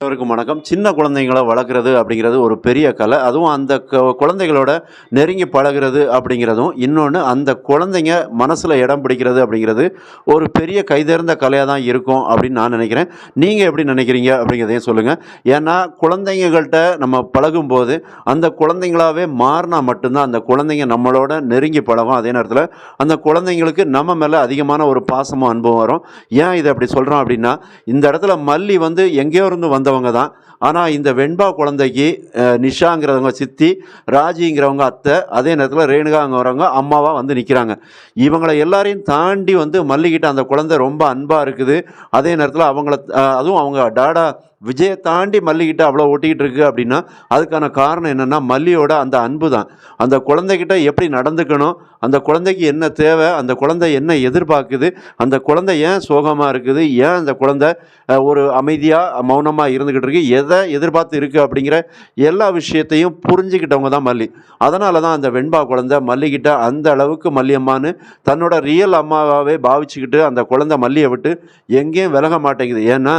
அனைவருக்கும் வணக்கம். சின்ன குழந்தைங்களை வளர்க்குறது அப்படிங்கிறது ஒரு பெரிய கலை. அதுவும் அந்த குழந்தைகளோட நெருங்கி பழகிறது அப்படிங்கிறதும் இன்னொன்று அந்த குழந்தைங்க மனசில் இடம் பிடிக்கிறது அப்படிங்கிறது ஒரு பெரிய கைதேர்ந்த கலையாக தான் இருக்கும் அப்படின்னு நான் நினைக்கிறேன். நீங்கள் எப்படி நினைக்கிறீங்க அப்படிங்கிறதையும் சொல்லுங்கள் ஏன்னா குழந்தைங்கள்கிட்ட நம்ம பழகும்போது அந்த குழந்தைங்களாவே மாறினா மட்டும்தான் அந்த குழந்தைங்க நம்மளோட நெருங்கி பழகும். அதே நேரத்தில் அந்த குழந்தைங்களுக்கு நம்ம மேலே அதிகமான ஒரு பாசமும் அன்பும் வரும். ஏன் இதை அப்படி சொல்கிறோம் அப்படின்னா இந்த இடத்துல மல்லி வந்து எங்கேயோ இருந்து வந்தவங்க தான். ஆனால் இந்த வெண்பா குழந்தைக்கு நிஷாங்கிறவங்க சித்தி ராஜிங்கிறவங்க அத்தை அதே நேரத்தில் ரேணுகாங்கிறவங்க அம்மாவாக வந்து நிற்கிறாங்க இவங்களை எல்லாரையும் தாண்டி வந்து மல்லிகிட்ட அந்த குழந்தை ரொம்ப அன்பாக இருக்குது. அதே நேரத்தில் அவங்கள அதுவும் அவங்க டாடா விஜயை தாண்டி மல்லிகிட்ட அவ்வளோ ஓட்டிக்கிட்டு இருக்கு அப்படின்னா அதுக்கான காரணம் என்னென்னா மல்லியோட அந்த அன்பு தான். அந்த குழந்தைகிட்ட எப்படி நடந்துக்கணும் அந்த குழந்தைக்கு என்ன தேவை அந்த குழந்தை என்ன எதிர்பார்க்குது அந்த குழந்தை ஏன் சோகமாக இருக்குது ஏன் அந்த குழந்தை ஒரு அமைதியாக மௌனமாக இருந்துக்கிட்டு இருக்கு எதை எதிர்பார்த்து இருக்குது அப்படிங்கிற எல்லா விஷயத்தையும் புரிஞ்சுக்கிட்டவங்க தான் மல்லி. அதனால தான் அந்த வெண்பா குழந்தை மல்லிகிட்ட அந்த அளவுக்கு மல்லியம்மான்னு தன்னோட ரியல் அம்மாவாகவே பாவிச்சுக்கிட்டு அந்த குழந்தை மல்லியை விட்டு எங்கேயும் விலக மாட்டேங்குது. ஏன்னா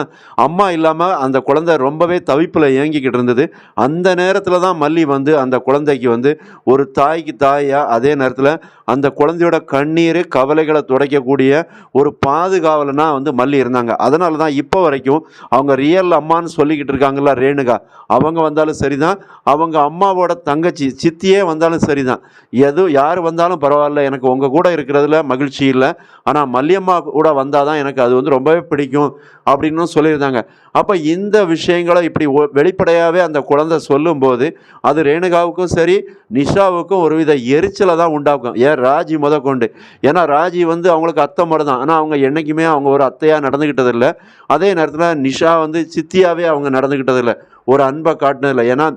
அம்மா இல்லாமல் அந்த குழந்தை ரொம்பவே தவிப்பில் இயங்கிக்கிட்டு இருந்தது. அந்த நேரத்தில் தான் மல்லி வந்து அந்த குழந்தைக்கு வந்து ஒரு தாய்க்கு தாயாக அதே நேரத்தில் அந்த குழந்தையோட கண்ணீர் கவலைகளை துடைக்கக்கூடிய ஒரு பாதுகாவலனா வந்து மல்லி இருந்தாங்க. அதனால தான் இப்போ வரைக்கும் அவங்க ரியல் அம்மான்னு சொல்லிக்கிட்டு இருக்காங்களா ரேணுகா. அவங்க வந்தாலும் சரிதான். அவங்க அம்மாவோட தங்கச்சி சித்தியே வந்தாலும் சரிதான். எது யார் வந்தாலும் பரவாயில்ல எனக்கு உங்கள் கூட இருக்கிறதுல மகிழ்ச்சி இல்லை. ஆனால் மல்லியம்மா கூட வந்தால் தான் எனக்கு அது வந்து ரொம்பவே பிடிக்கும் அப்படின்னு சொல்லியிருந்தாங்க. அப்போ இந்த விஷயங்களை இப்படி ஒ- வெளிப்படையாகவே அந்த குழந்தை சொல்லும்போது அது ரேணுகாவுக்கும் சரி நிஷாவுக்கும் ஒருவித எரிச்சலை தான் உண்டாக்கும். ஏன் ராஜி முத கொண்டு ஏன்னா ராஜி வந்து அவங்களுக்கு அத்தை மட்டும் தான் ஆனால் அவங்க என்றைக்குமே அவங்க ஒரு அத்தையாக நடந்துக்கிட்டதில்ல அதே நேரத்தில் நிஷா வந்து சித்தியாகவே அவங்க நடந்துக்கிட்டதில்ல ஒரு அன்பை காட்டினதில்லை. ஏன்னா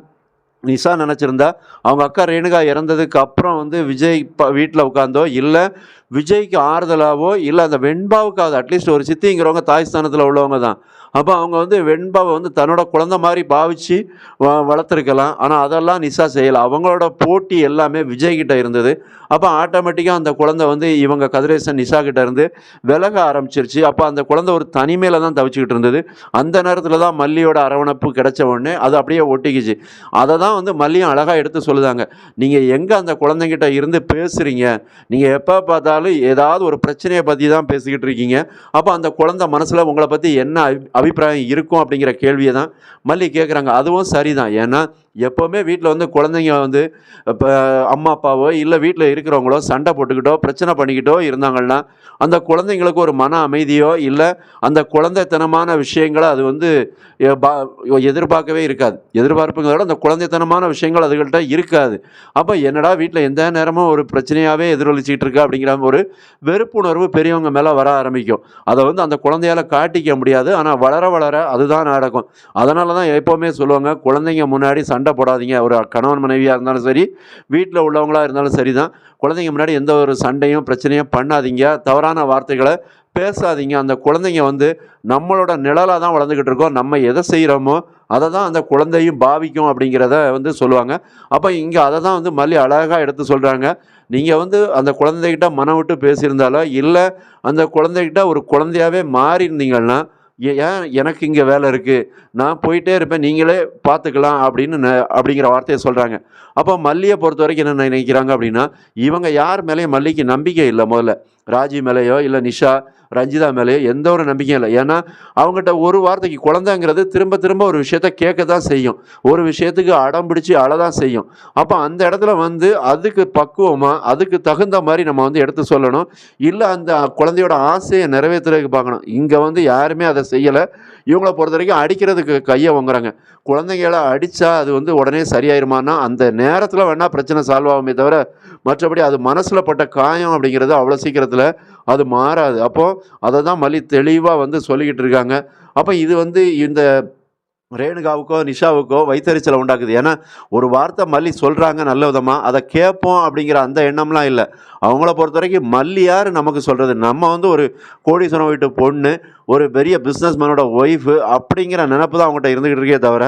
நிஷா நினச்சிருந்தா அவங்க அக்கா ரேணுகா இறந்ததுக்கு அப்புறம் வந்து விஜய் இப்போ வீட்டில் உட்காந்தோ இல்லை விஜய்க்கு ஆறுதலாவோ இல்லை அந்த வெண்பாவுக்காவது அட்லீஸ்ட் ஒரு சித்திங்கிறவங்க தாய்ஸ்தானத்தில் உள்ளவங்க தான் அப்போ அவங்க வந்து வெண்பாவை வந்து தன்னோட குழந்த மாதிரி பாவிச்சு வ வளர்த்துருக்கலாம். ஆனால் அதெல்லாம் நிஷா செய்யலை. அவங்களோட போட்டி எல்லாமே விஜய்கிட்ட இருந்தது. அப்போ ஆட்டோமேட்டிக்காக அந்த குழந்தை வந்து இவங்க கதிரேசன் நிஷா கிட்ட இருந்து விலக ஆரம்பிச்சிருச்சு. அப்போ அந்த குழந்தை ஒரு தனிமையில் தான் தவிச்சுக்கிட்டு இருந்தது. அந்த நேரத்தில் தான் மல்லியோட அரவணைப்பு கிடைச்ச உடனே அது அப்படியே ஒட்டிக்கிச்சு. அதை தான் வந்து மல்லியும் அழகாக எடுத்து சொல்லுதாங்க. நீங்கள் எங்கே அந்த குழந்தைங்கிட்ட இருந்து பேசுகிறீங்க நீங்கள் எப்போ பார்த்தாலும் ஏதாவது ஒரு பிரச்சனையை பற்றி தான் பேசிக்கிட்டு இருக்கீங்க. அப்போ அந்த குழந்தை மனசில் உங்களை பற்றி என்ன அபிப்பிராயம் இருக்கும் அப்படிங்கிற கேள்வியை தான் மல்லி கேட்குறாங்க அதுவும் சரிதான். ஏன்னா எப்போவுமே வீட்டில் வந்து குழந்தைங்க வந்து இப்போ அம்மா அப்பாவோ இல்லை வீட்டில் இருக்கிறவங்களோ சண்டை போட்டுக்கிட்டோ பிரச்சனை பண்ணிக்கிட்டோ இருந்தாங்கன்னா அந்த குழந்தைங்களுக்கு ஒரு மன அமைதியோ இல்லை அந்த குழந்தைத்தனமான விஷயங்களை அது வந்து பா- எதிர்பார்க்கவே இருக்காது. எதிர்பார்ப்புங்கிறத விட அந்த குழந்தைத்தனமான விஷயங்கள் அதுகள்கிட்ட இருக்காது. அப்போ என்னடா வீட்டில் எந்த நேரமும் ஒரு பிரச்சனையாகவே எதிரொலிச்சிக்கிட்டு இருக்கா அப்படிங்கிற ஒரு வெறுப்புணர்வு பெரியவங்க மேலே வர ஆரம்பிக்கும். அதை வந்து அந்த குழந்தையால் காட்டிக்க முடியாது. ஆனால் வளர வளர அதுதான் நடக்கும். அதனால தான் எப்போவுமே சொல்லுவாங்க குழந்தைங்க முன்னாடி சண்டை சண்டை போடாதீங்க ஒரு கணவன் மனைவியாக இருந்தாலும் சரி வீட்டில் உள்ளவங்களா இருந்தாலும் சரி தான் குழந்தைங்க முன்னாடி எந்த ஒரு சண்டையும் பிரச்சனையும் பண்ணாதீங்க. தவறான வார்த்தைகளை பேசாதீங்க. அந்த குழந்தைங்க வந்து நம்மளோட நிழலாக தான் வளர்ந்துக்கிட்டு இருக்கோம். நம்ம எதை செய்கிறோமோ அதை தான் அந்த குழந்தையும் பாவிக்கும் அப்படிங்கிறத வந்து சொல்லுவாங்க. அப்போ இங்கே அதை தான் வந்து மல்லி அழகாக எடுத்து சொல்கிறாங்க நீங்கள் வந்து அந்த குழந்தைகிட்ட மனம் விட்டு பேசியிருந்தாலோ இல்லை அந்த குழந்தைகிட்ட ஒரு குழந்தையாவே மாறி இருந்தீங்கன்னா ஏன் எனக்கு இங்கே வேலை இருக்குது நான் போயிட்டே இருப்பேன் நீங்களே பார்த்துக்கலாம் அப்படின்னு அப்படிங்கிற வார்த்தையை சொல்கிறாங்க அப்போ மல்லியை பொறுத்த வரைக்கும் என்ன நினைக்கிறாங்க அப்படின்னா இவங்க யார் மேலேயும் மல்லிக்கு நம்பிக்கை இல்லை முதல்ல. ராஜி மேலேயோ இல்லை நிஷா ரஞ்சிதா மேலேயோ எந்த ஒரு நம்பிக்கையும் இல்லை. ஏன்னா அவங்ககிட்ட ஒரு வார்த்தைக்கு குழந்தைங்கிறது திரும்ப திரும்ப ஒரு விஷயத்த கேட்க தான் செய்யும். ஒரு விஷயத்துக்கு அடம் பிடிச்சி அழதான் செய்யும். அப்போ அந்த இடத்துல வந்து அதுக்கு பக்குவமாக அதுக்கு தகுந்த மாதிரி நம்ம வந்து எடுத்து சொல்லணும். இல்லை அந்த குழந்தையோட ஆசையை நிறைவேற்றுறதுக்கு பார்க்கணும். இங்கே வந்து யாருமே அதை செய்யலை. இவங்களை பொறுத்த வரைக்கும் அடிக்கிறதுக்கு கையை வாங்குறாங்க குழந்தைங்கள அடித்தா அது வந்து உடனே சரியாயிருமானா அந்த நேரத்தில் வேணால் பிரச்சனை சால்வ் ஆகுமே தவிர மற்றபடி அது மனசில் பட்ட காயம் அப்படிங்கிறது அவ்வளோ சீக்கிரத்தில் அது மாறாது. அப்போது அதை தான் மல்லி தெளிவாக வந்து சொல்லிக்கிட்டு இருக்காங்க. அப்போ இது வந்து இந்த ரேணுகாவுக்கோ நிஷாவுக்கோ வைத்தறிச்சலை உண்டாக்குது. ஏன்னா ஒரு வார்த்தை மல்லி சொல்கிறாங்க நல்ல விதமாக அதை கேட்போம் அப்படிங்கிற அந்த எண்ணம்லாம் இல்லை. அவங்கள பொறுத்த வரைக்கும் மல்லி யார் நமக்கு சொல்கிறது நம்ம வந்து ஒரு கோடீஸ்வரம் வீட்டு பொண்ணு ஒரு பெரிய பிஸ்னஸ் மேனோட ஒய்ஃபு அப்படிங்கிற நினப்பு தான் அவங்ககிட்ட இருந்துக்கிட்டு இருக்கே தவிர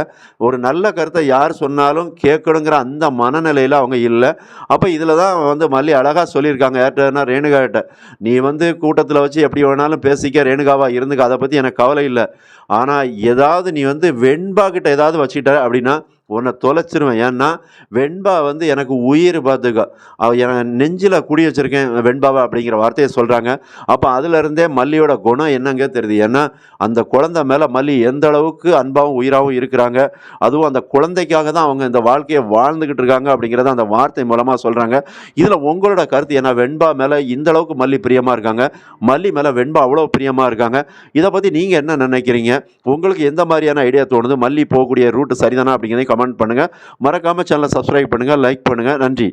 ஒரு நல்ல கருத்தை யார் சொன்னாலும் கேட்கணுங்கிற அந்த மனநிலையில் அவங்க இல்லை. அப்போ இதில் தான் வந்து மல்லி அழகாக சொல்லியிருக்காங்க. யார்கிட்டனா ரேணுகாட்ட நீ வந்து கூட்டத்தில் வச்சு எப்படி வேணாலும் பேசிக்க ரேணுகாவாக இருந்துக்க அதை பற்றி எனக்கு கவலை இல்லை. ஆனால் ஏதாவது நீ வந்து வெண்பா கிட்ட ஏதாவது வச்சுக்கிட்டாரு அப்படின்னா உன்னை தொலைச்சிருவேன். ஏன்னா வெண்பா வந்து எனக்கு உயிர் பார்த்துக்க அவ என் நெஞ்சில் குடி வச்சுருக்கேன் வெண்பாவை அப்படிங்கிற வார்த்தையை சொல்கிறாங்க அப்போ அதுலேருந்தே மல்லியோட குணம் என்னங்க தெரியுது. ஏன்னா அந்த குழந்தை மேலே மல்லி எந்த அளவுக்கு அன்பாகவும் உயிராகவும் இருக்கிறாங்க அதுவும் அந்த குழந்தைக்காக தான் அவங்க இந்த வாழ்க்கையை வாழ்ந்துக்கிட்டு இருக்காங்க அப்படிங்கிறத அந்த வார்த்தை மூலமாக சொல்கிறாங்க இதில் உங்களோட கருத்து ஏன்னா வெண்பா மேலே இந்த அளவுக்கு மல்லி பிரியமாக இருக்காங்க. மல்லி மேலே வெண்பா அவ்வளோ பிரியமாக இருக்காங்க. இதை பற்றி நீங்கள் என்ன நினைக்கிறீங்க? உங்களுக்கு எந்த மாதிரியான ஐடியா தோணுது? மல்லி போகக்கூடிய ரூட்டு சரிதானா அப்படிங்கிறத கமெண்ட் பண்ணுங்கள் மறக்காமல் சேனலை சப்ஸ்கிரைப் பண்ணுங்கள் லைக் பண்ணுங்கள் நன்றி.